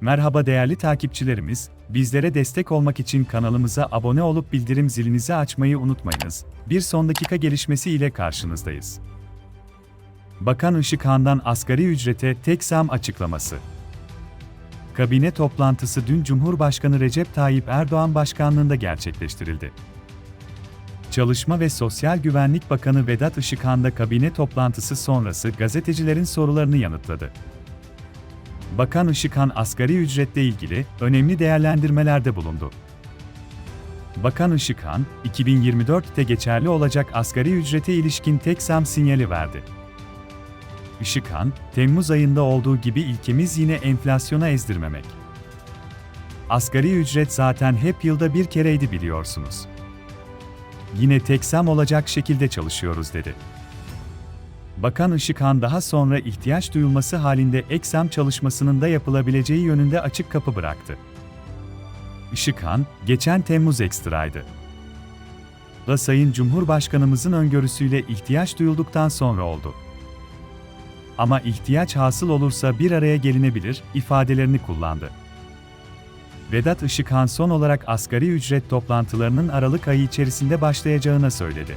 Merhaba değerli takipçilerimiz, bizlere destek olmak için kanalımıza abone olup bildirim zilinizi açmayı unutmayınız. Bir son dakika gelişmesi ile karşınızdayız. Bakan Işıkhan'dan asgari ücrete tek zam açıklaması. Kabine toplantısı dün Cumhurbaşkanı Recep Tayyip Erdoğan başkanlığında gerçekleştirildi. Çalışma ve Sosyal Güvenlik Bakanı Vedat Işıkhan da kabine toplantısı sonrası gazetecilerin sorularını yanıtladı. Bakan Işıkhan asgari ücretle ilgili önemli değerlendirmelerde bulundu. Bakan Işıkhan, 2024'te geçerli olacak asgari ücrete ilişkin tek zam sinyali verdi. Işıkhan, Temmuz ayında olduğu gibi ilkemiz yine enflasyona ezdirmemek. Asgari ücret zaten hep yılda bir kereydi biliyorsunuz. Yine tek zam olacak şekilde çalışıyoruz dedi. Bakan Işıkhan daha sonra ihtiyaç duyulması halinde eksam çalışmasının da yapılabileceği yönünde açık kapı bıraktı. Işıkhan, geçen Temmuz ekstraydı. Da Sayın Cumhurbaşkanımızın öngörüsüyle ihtiyaç duyulduktan sonra oldu. Ama ihtiyaç hasıl olursa bir araya gelinebilir ifadelerini kullandı. Vedat Işıkhan son olarak asgari ücret toplantılarının Aralık ayı içerisinde başlayacağına söyledi.